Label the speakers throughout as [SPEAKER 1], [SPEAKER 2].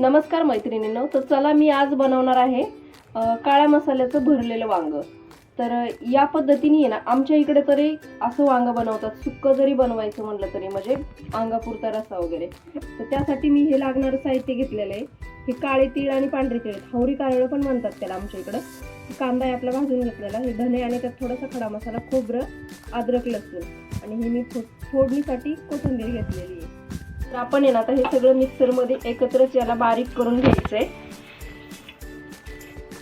[SPEAKER 1] नमस्कार मैत्रिणींनो तर चला मी आज बनवणार आहे काळ्या मसाल्याचं भरलेलं वांग. तर या पद्धतीने आहे ना आमच्या इकडे तरी असं वांग बनवतात सुक्कं जरी बनवायचं म्हणलं तरी म्हणजे अंगापुरता रसा वगैरे. तर त्यासाठी मी हे लागणारं साहित्य घेतलेलं आहे. हे काळे तीळ आणि पांढरे तीळ आहेत. कारळं पण म्हणतात त्याला आमच्या इकडं. कांदा आहे आपला भाजून घेतलेला. हे धने आणि त्यात थोडासा खडा मसाला खोबरं अद्रक लसूण. आणि हे मी थो फोडणीसाठी कोथिंबीर घेतलेली आहे. तर आपण आहे ना आता हे सगळं मिक्सरमध्ये एकत्रच याला बारीक करून घ्यायचंय.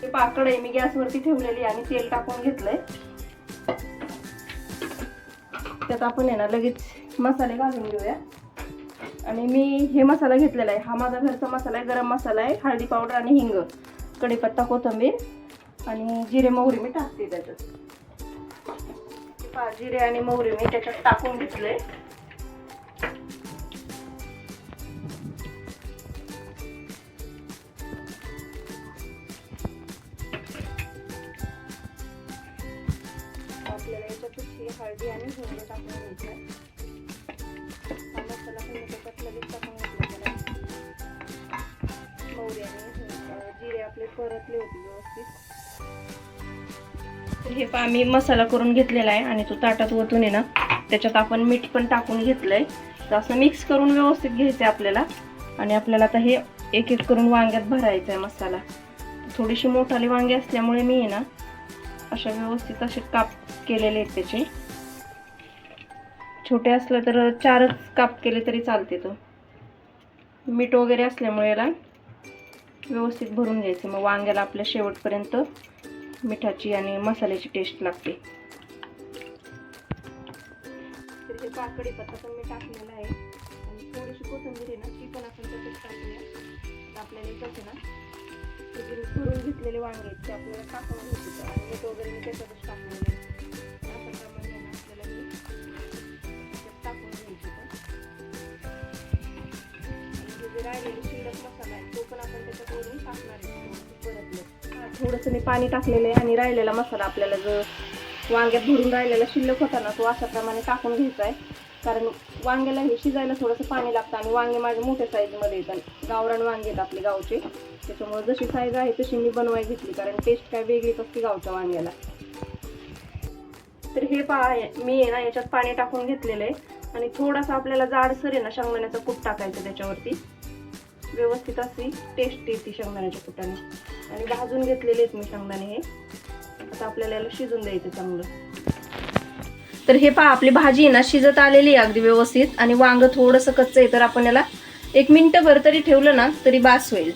[SPEAKER 1] हे पाकड आहे मी गॅसवरती ठेवलेली आणि तेल टाकून घेतलंय. त्यात आपण आहे ना लगेच मसाले घालून घेऊया. आणि मी हे मसाला घेतलेला आहे. हा माझा घरचा मसाला आहे गरम मसाला आहे हळदी पावडर आणि हिंग कढीपत्ता कोथिंबीर आणि जिरे मोहरी मी टाकते त्याच्यात. जिरे आणि मोहरी मी त्याच्यात टाकून घेतले आपल्याला याच्यातच हळदी आणि हिंग टाकून घ्यायचं. हा मसाला पण त्याच्यात लगेच टाकून घेतला त्याला. मोहरी आणि जिरे आपले परतले होते व्यवस्थित. हे पा मी मसाला करून घेतलेला आहे आणि तो ताटात ओतून आहे ना त्याच्यात आपण मीठ पण टाकून घेतलंय. तर असं मिक्स करून व्यवस्थित घ्यायचं आहे आपल्याला. आणि आपल्याला आता हे एक एक करून वांग्यात भरायचं आहे मसाला. थोडीशी मोठाली वांगी असल्यामुळे मी आहे ना अशा व्यवस्थित असे काप केलेले आहेत त्याचे. छोटे असलं तर चारच काप केले तरी चालते तो. मीठ वगैरे असल्यामुळे याला व्यवस्थित भरून घ्यायचं. मग वांग्याला आपल्या शेवटपर्यंत मिठाची आणि मसाल्याची टेस्ट लागते. काकडी पत्ता पण मी टाकलेला आहे. आणि थोडीशी कोथिंबीर आहे ना ती पण आपण तसंच टाकूया. आता आपल्याला कसं ना भरून घेतलेले वांगे ते आपल्याला टाकून मीठ वगैरे मी त्याच्यातच आहे आपल्याला मी टाकून जे शिल्लक मसाला आहे तो पण आपण त्याच्यात टाकणार आहे. परतलं थोडंसं मी पाणी टाकलेलं आहे आणि राहिलेला मसाला आपल्याला जो वांग्यात भरून राहिलेला शिल्लक होता ना तो अशा प्रमाणे टाकून घ्यायचा आहे. कारण वांग्याला हे शिजायला थोडंसं पाणी लागतं आणि वांगे माझे मोठ्या साईजमध्ये येतात. गावरान वांगे आहेत आपले गावचे. त्याच्यामुळे जशी साईज आहे तशी मी बनवाय घेतली कारण टेस्ट काय वेगळीच असते गावच्या वांग्याला. तर हे पहा मी आहे ना याच्यात पाणी टाकून घेतलेलं आहे. आणि थोडासा आपल्याला जाडसर आहे ना शेंगदाण्याचा कूट टाकायचं त्याच्यावरती. व्यवस्थित अशी टेस्ट येते शेंगदाण्याच्या कुटाने. आणि भाजून घेतलेले आहेत मी शेंगदाणे हे. आता आपल्याला याला शिजून द्यायचं चांगलं. तर हे पहा आपली भाजी आहे ना शिजत आलेली आहे अगदी व्यवस्थित. आणि वांग थोडंसं कच्चं आहे तर आपण याला एक मिनटंभर तरी ठेवलं ना तरी बास होईल.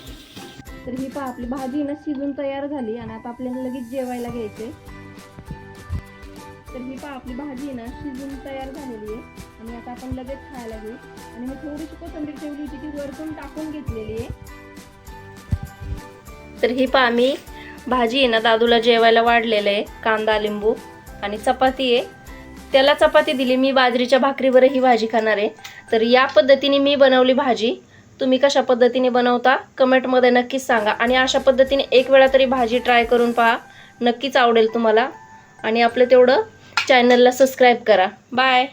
[SPEAKER 1] तर ही पहा आपली भाजी ना शिजून तयार झाली. आणि आता आपल्याला लगेच जेवायला घ्यायचे तर ही पहा आपली भाजी आहे ना शिजून तयार झालेली आहे. आणि आता आपण लगेच खायला घेऊ. आणि मी थोडीशी कोथंबीर ठेवली होती ती वरतून टाकून घेतलेली आहे. तर ही पहा मी भाजी आहे ना दादूला जेवायला वाढलेलं आहे कांदा लिंबू आणि चपाती आहे. त्याला चपाती दिली मी बाजरीच्या भाकरीवर ही भाजी खाणार आहे. तर या पद्धतीने मी बनवली भाजी. तुम्ही कशा पद्धतीने बनवता कमेंटमध्ये नक्कीच सांगा. आणि अशा पद्धतीने एक वेळा तरी भाजी ट्राय करून पहा. नक्कीच आवडेल तुम्हाला. आणि आपलं तेवढं चॅनलला सबस्क्राईब करा. बाय!